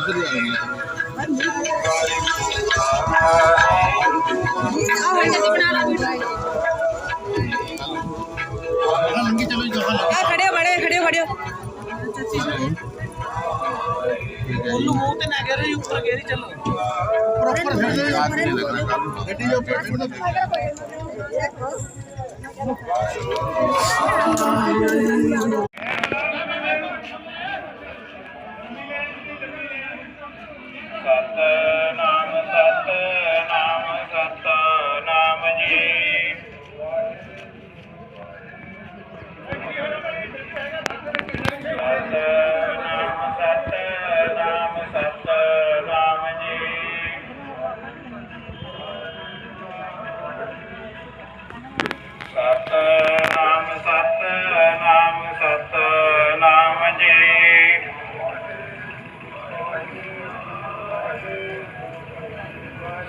ਇੱਧਰ ਹੀ ਆ ਜਾਣਾ ਆ ਲੰਗੀ ਚਲੋ ਜੀ ਜਗ੍ਹਾ ਆ ਖੜੇ ਹੋ, ਬੜੇ ਖੜੇ ਹੋ, ਖੜੇ ਹੋ। ਉਹਨੂੰ ਮੂੰਹ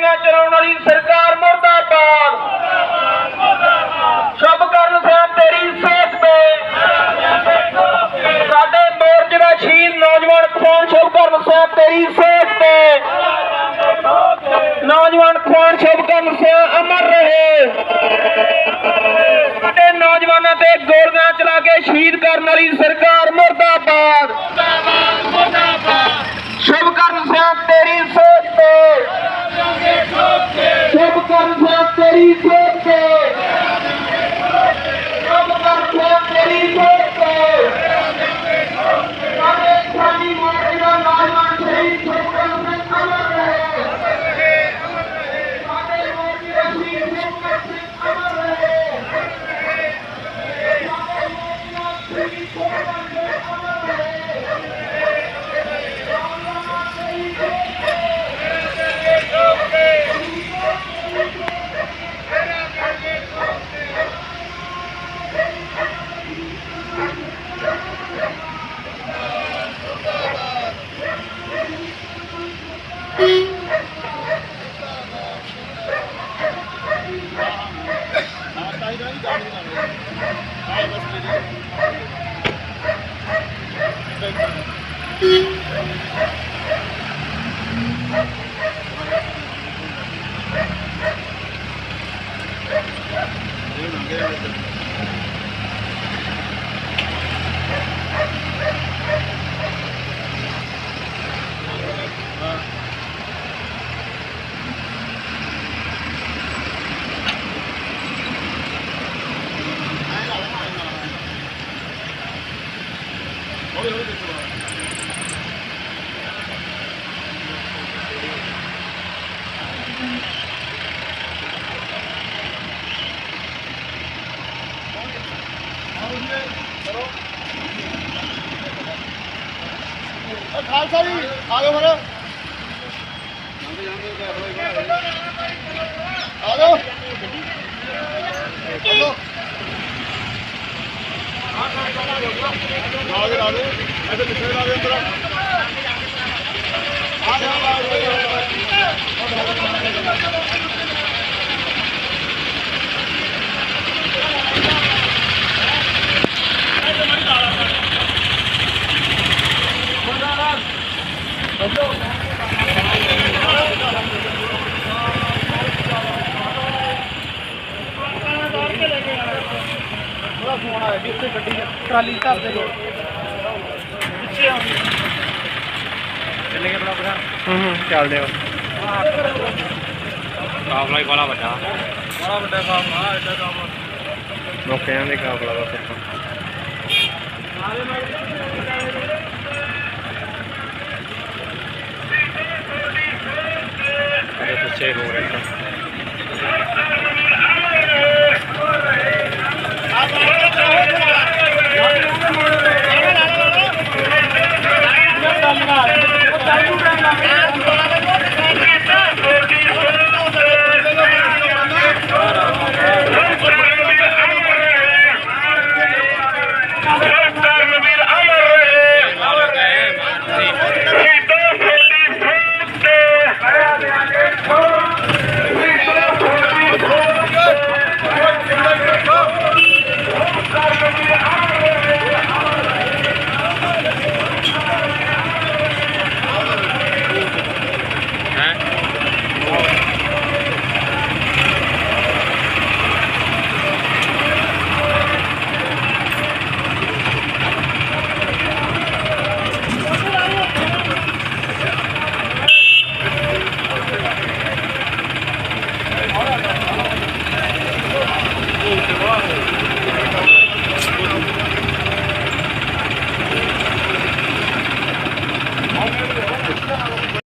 ਗੋਲੀਆਂ ਚਲਾਉਣ ਵਾਲੀ ਸਰਕਾਰ ਮੁਰਦਾਬਾਦ। ਸ਼ੁਭਕਰਨ ਸਿੰਘ ਤੇਰੀ ਸੋਚ ਤੇ ਸਾਡੇ ਮੋਰਚੇ ਦਾ ਸ਼ਹੀਦ ਨੌਜਵਾਨ ਕਿਸਾਨ ਸ਼ੁਭਕਰਨ ਸਿੰਘ ਤੇਰੀ ਸੋਚ ਤੇ ਨੌਜਵਾਨ ਖਵਾਨ ਸ਼ੁਭਕਰਨ ਸਿੰਘ ਅਮਰ ਰਹੇ। ਸਾਡੇ ਨੌਜਵਾਨਾਂ ਤੇ ਗੋਲੀਆਂ ਚਲਾ ਕੇ ਸ਼ਹੀਦ ਕਰਨ ਵਾਲੀ ਸਰਕਾਰ ਮੁਰਦਾਬਾਦ। ਸ਼ੁਭਕਰਨ ਸਿੰਘ ਤੇਰੀ ਸੋਚ ਤੇ ਸ਼ੁਭਕਰਨ ਸਿੰਘ ਤੇਰੀ सबका तेरी से Hold it, hold it. Khalsa ਜੀ ਆ ਜਾਓ ਫਿਰ ਆ ਜਾਓ। ਲਾ ਦੇ ਲਾ ਦੇ ਇੱਥੇ ਪਿੱਛੇ ਲਾ ਦੇ ਅੰਦਰ ਆ। ਜਾ ਆ ਜਾ ਟਰਾਲੀ ਬੜਾ ਬੜਾ ਹੂੰ ਹੂੰ ਚੱਲਦੇ ਹੋ ਕਾਫਲਾ ਹੀ ਬੜਾ ਵੱਡਾ ਬੜਾ ਵੱਡਾ ਕੰਮ ਐਡਾ ਕੰਮ ਲੋਕਾਂ ਦੇ ਕਾਫਲਾ ਦਾ ਸਿਰਫ